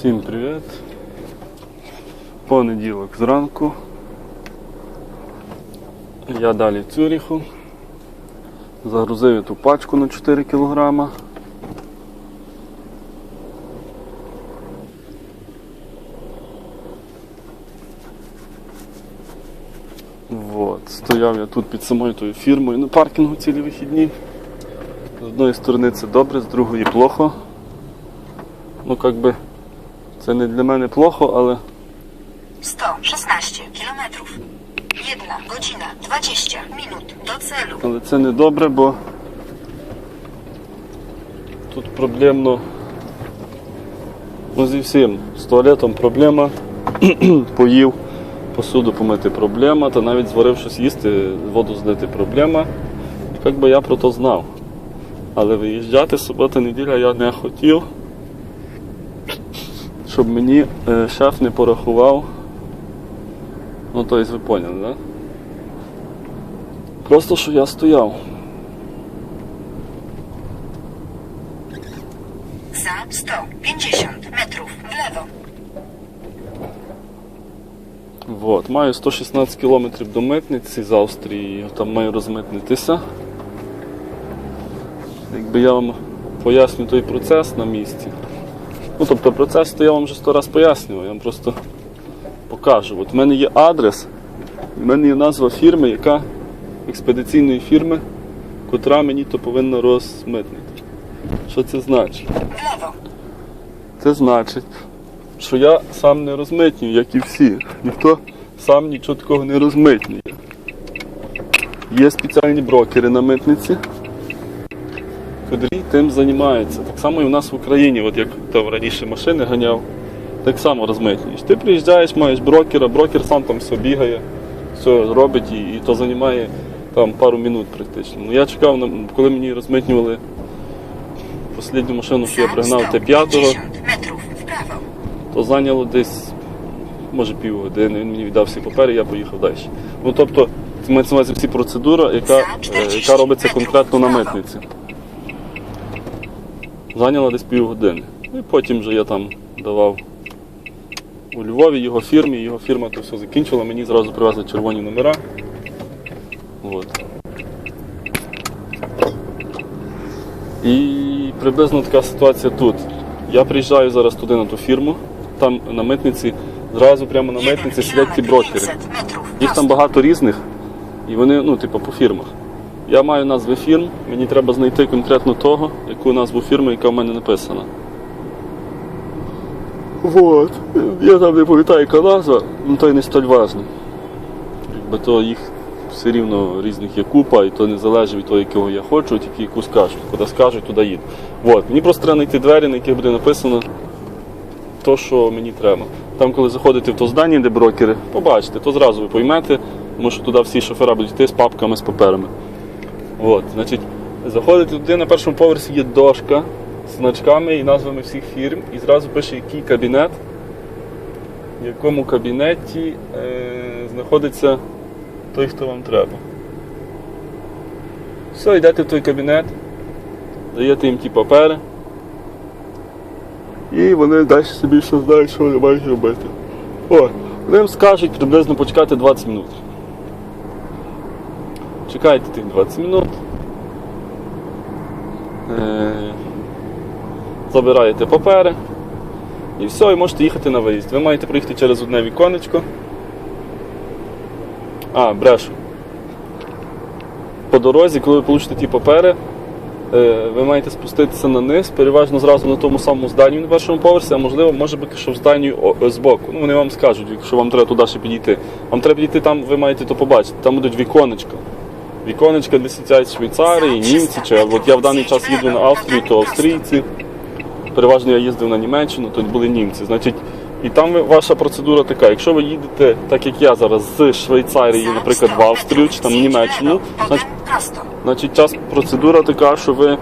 Всім привіт. Понеділок зранку. Я далі в Цюріху. Загрузив я ту пачку на 4 кг. Вот. Стояв я тут під самою тою фірмою на паркінгу цілі вихідні. З одної сторони це добре, з другої плохо. Ну, як би, це не для мене плохо, але 116 kilometrów. 1 godzina 20 minut do celu. Але це не добре, бо тут проблемно ну, зі всім. З туалетом проблема, поїв, посуду помити проблема, та навіть зварив щось їсти, воду злити проблема. Як би я про то знав. Але виїжджати субота неділя я не хотів, щоб мені е, шеф не порахував. Ну, тобто ви поняли, так? Да? Просто що я стояв. Za 150 metrów w. Вот. Маю 116 кілометрів до митниці з Австрії, там маю розмитнитися. Якби я вам поясню той процес на місці. Ну, тобто процес то я вам вже сто раз пояснював, я вам просто покажу. От в мене є адрес, в мене є назва фірми, яка експедиційної фірми, котра мені то повинна розмитнити. Що це значить? Це значить, що я сам не розмитнюю, як і всі. Ніхто сам нічого такого не розмитнює. Є спеціальні брокери на митниці, котрі тим займаються. Так само і у нас в Україні, от як там раніше машини ганяв, так само розмитнюєш. Ти приїжджаєш, маєш брокера, брокер сам там все бігає, все робить і, і то займає там пару минут практично. Ну, я чекав, коли мені розмитнювали останню машину, що я пригнав Т5. 150 metrów w prawo. то зайняло десь, може, півгодини. Він мені віддав всі папери, я поїхав далі. Ну тобто, це мається на увазі всі процедура, яка, е, яка робиться конкретно на митниці. Зайняло десь півгодини. Ну і потім вже я там давав у Львові його фірмі, його фірма то все закінчила, мені зразу привезли червоні номера. От. І приблизно така ситуація тут. Я приїжджаю зараз туди на ту фірму, там на митниці, зразу прямо на митниці сидять ті брокери. Їх там багато різних, і вони, ну, типу, по фірмах. Я маю назви фірм, мені треба знайти конкретно того, яку назву фірми, яка в мене написана. Вот. Я там не пам'ятаю, яка назва, ну то й не столь важно. Якби то їх все рівно різних є купа, і то не залежить від того, якого я хочу, тільки яку скажуть. Куди скажуть, туди їду. Вот. Мені просто треба знайти двері, на яких буде написано то, що мені треба. Там, коли заходите в то здання, де брокери, побачите, то зразу ви поймете, тому що туди всі шофера будуть йти з папками, з паперами. От, значить, заходите туди, на першому поверсі є дошка з значками і назвами всіх фірм, і зразу пише, який кабінет, в якому кабінеті е, знаходиться той, хто вам треба. Все, йдете в той кабінет, даєте їм ті папери. І вони далі собі все знають, що вони мають робити. О, вони їм скажуть приблизно почекати 20 минут. Чекайте тих 20 минут. Е, забираєте папери. І все, і можете їхати на виїзд. Ви маєте приїхати через одне віконечко. А, брешу. По дорозі, коли ви получите ті папери, е, ви маєте спуститися на низ, переважно зразу на тому самому зданні на першому поверсі, а можливо, може бути, що в зданні збоку. Ну, вони вам скажуть, якщо вам треба туди ще підійти. Вам треба підійти там, ви маєте то побачити. Там будуть віконечка. Віконечка, де сидять Швейцарії, німці, чи от я в даний час їду на Австрію, то австрійці. Переважно я їздив на Німеччину, то були німці. Значить, і там ваша процедура така. Якщо ви їдете, так як я зараз, з Швейцарії, наприклад, в Австрію чи там в Німеччину, значить. Значить, час процедура така, що ви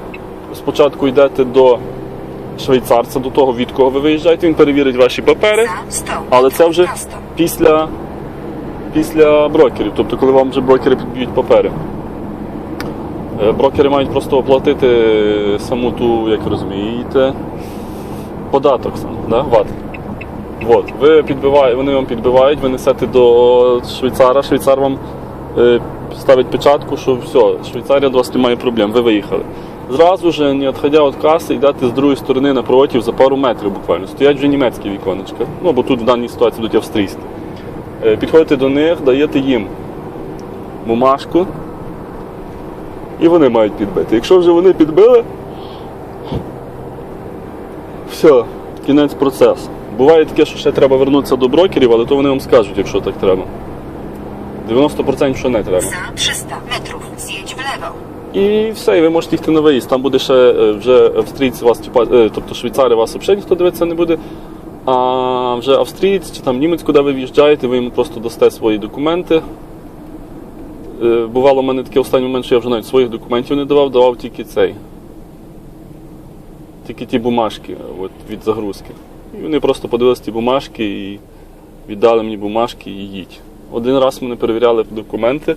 спочатку йдете до швейцарця, до того, від кого ви виїжджаєте, він перевірить ваші папери, але це вже після, після брокерів, тобто коли вам вже брокери підб'ють папери. Е, Брокери мають просто оплатити саму ту, як розумієте, податок сам, да? ВАТ. От, ви підбиває, вони вам підбивають, ви несете до швейцара, швейцар вам е, ставить печатку, що все, Швейцарія до вас немає проблем, ви виїхали. Зразу ж, не відходя від каси, йдете з другої сторони напротив за пару метрів буквально. Стоять вже німецькі віконечка. Ну, бо тут в даній ситуації йдуть австрійські. Е, Підходите до них, даєте їм бумажку, і вони мають підбити. Якщо вже вони підбили, все, кінець процесу. Буває таке, що ще треба вернутися до брокерів, але то вони вам скажуть, якщо так треба. 90% що не треба. Za 300 metrów zjedź w lewo. І все, і ви можете йти на виїзд. Там буде ще е, вже австрійці вас, е, тобто швейцари вас взагалі ніхто дивитися не буде. А вже австрієць чи там німець, куди ви в'їжджаєте, ви йому просто дасте свої документи. Е, Бувало в мене такий останній момент, що я вже навіть своїх документів не давав, давав тільки цей. Тільки ті бумажки от, від загрузки. І вони просто подивилися ті бумажки і віддали мені бумажки і їдь. Один раз мене перевіряли документи.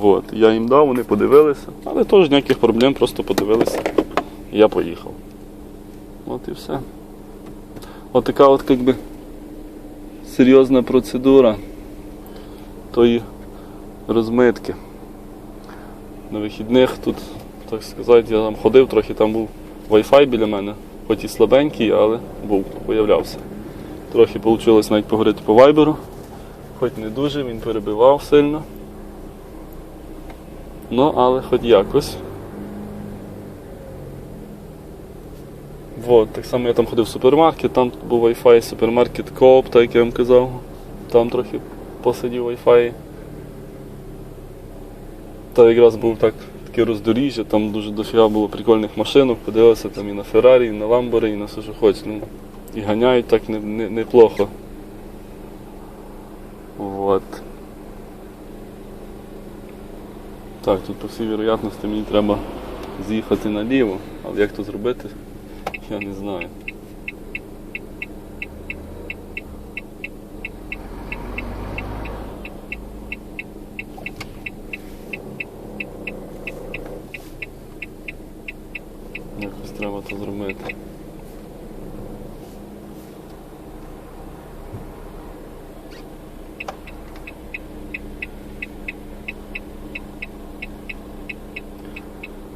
Вот. Я їм дав, вони подивилися, але теж ніяких проблем, просто подивилися. І я поїхав. От і все. От така от как би, серйозна процедура тої розмитки. На вихідних тут, так сказати, я там ходив, трохи там був Wi-Fi біля мене, хоч і слабенький, але був, появлявся. Трохи вийшло навіть поговорити по вайберу, хоч не дуже, він перебивав сильно. Ну, але хоч якось. Вот, так само я там ходив в супермаркет, там був Wi-Fi, супермаркет Coop, так як я вам казав. Там трохи посидів Wi-Fi. Та якраз був так, таке роздоріжжя, там дуже дофіга було прикольних машинок, подивився там і на Феррарі, і на Ламбори, і на все, що хочеш. Ну, і ганяють так не, не, неплохо. Вот. Так, тут по всій вірогятності мені треба з'їхати наліво, але як то зробити, я не знаю. Якось треба то зробити.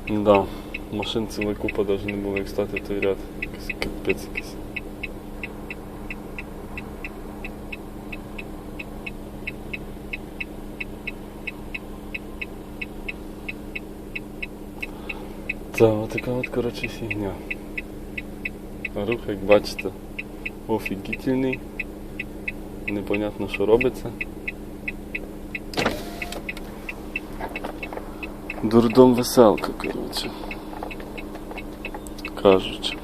Да, машин ціла купа навіть не було, як стати в той ряд. Капець якийсь. Та, отака от, коротше, фігня. Рух, як бачите, офігітельний. Непонятно, що робиться. Дурдом веселка, коротше. Кажучи.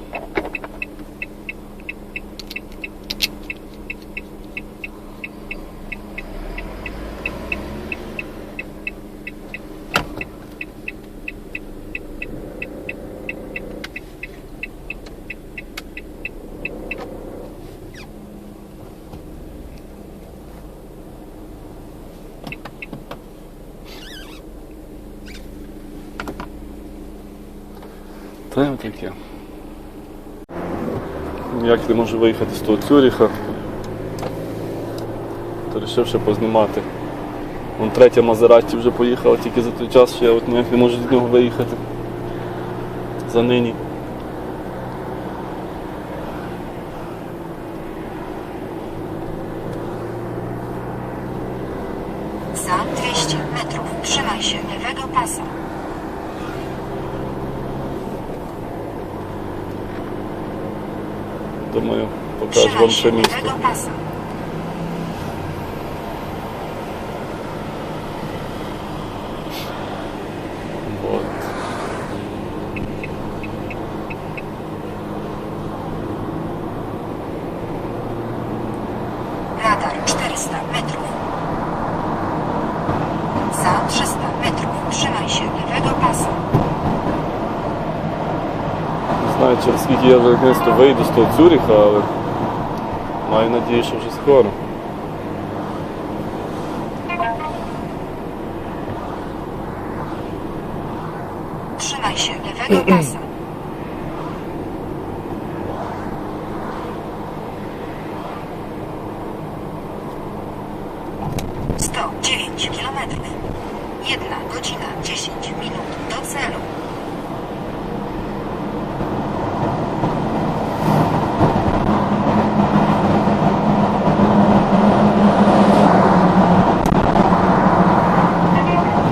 Та й таке. Ніяк не можу виїхати з того Цюріха. То вирішив ще познімати. Вон третя Мазераті вже поїхала тільки за той час, що я от ніяк не можу з нього виїхати. За нині. Za 200 metrów trzymaj się lewego pasa. Думаю, покажу вам Trzymaj ще się місто. lewego pasa. Вот. Radar 400 metrów. Za 300 metrów trzymaj się lewego pasa. Не знаю, через скільки я наконець-то вийду з того Цюріха, але маю надію, що вже скоро. Trzymaj się lewego pasa.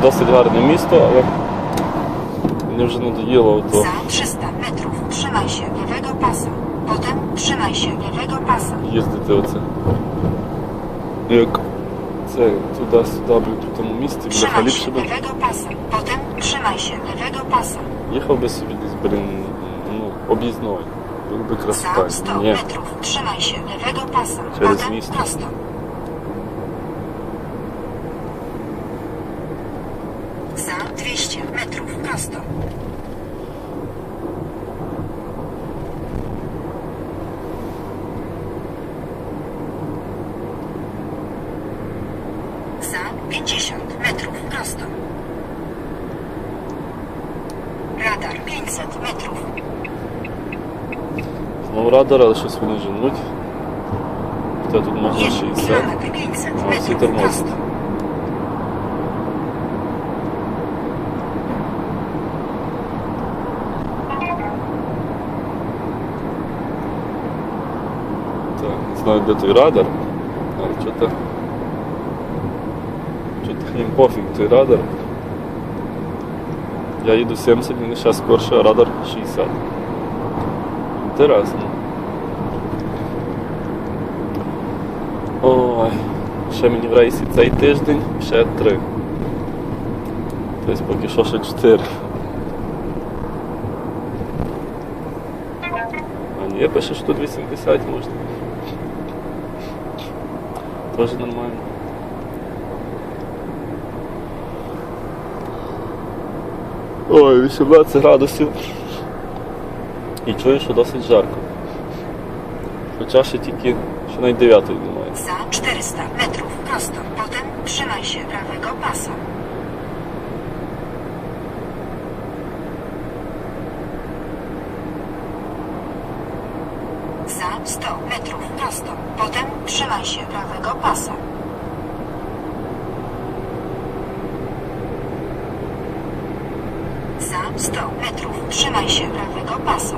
Досить гарне місто, але мені вже надоїло то Za 300 metrów trzymaj się lewego pasa. Potem trzymaj się lewego pasa. їздити оце. Як це туди-сюди, блін, по тому місці, бляха, Trzymaj ліпше się би lewego pasa. Potem trzymaj się lewego pasa. їхав би собі десь, блін, ну, об'їзною. Було би Za красота. 100 Ні. metrów trzymaj się lewego pasa. Через Potem misto. prosto. Metrów prosto. Za 50 metrów prosto. Radar 500 metrów. Знову радар, але щось вони женуть. Хоча тут можна Jest 60. kilometr 500 А, всі metrów тормозять. prosto. Так, не знаю, де той радар. Але що-то. Що-то їм пофіг той радар. Я їду 70, мені зараз скорше, а радар 60. Інтересно. Ой, ще мені в рейсі цей тиждень, ще три. Тобто поки що ще чотири. А ні, пише, що тут 80 можна. Тоже нормально. Ой, 18 градусів. І чую, що досить жарко. Хоча ще тільки що навіть 9 немає. Za 400 metrów prosto. Potem trzymaj się prawego pasa. 100 metrów prosto. Potem trzymaj się prawego pasa. Za 100 metrów trzymaj się prawego pasa.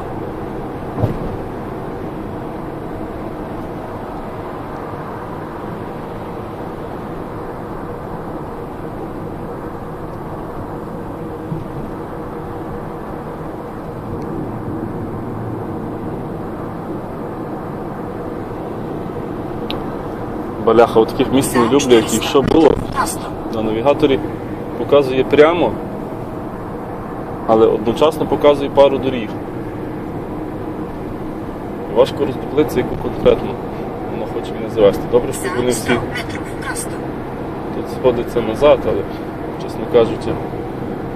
Баляха, от таких місць не люблю, як 400 якщо було. На навігаторі показує прямо, але одночасно показує пару доріг. Важко роздуплитися, яку конкретно воно хоче мене завести. Добре, що вони всі 100 metrów prosto. тут сходяться назад, але, чесно кажучи,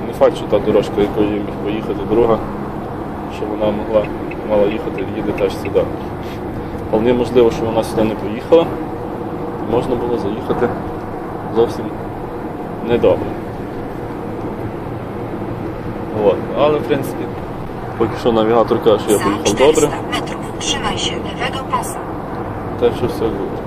не факт, що та дорожка, якою я міг поїхати, друга, що вона могла мала їхати, їде теж сюди. Вполне можливо, що вона сюди не поїхала, можна було заїхати зовсім недобре. От. Але в принципі, поки що навігатор каже, що я поїхав добре, Метрів, trzymaj ще lewego паса. Так що все буде.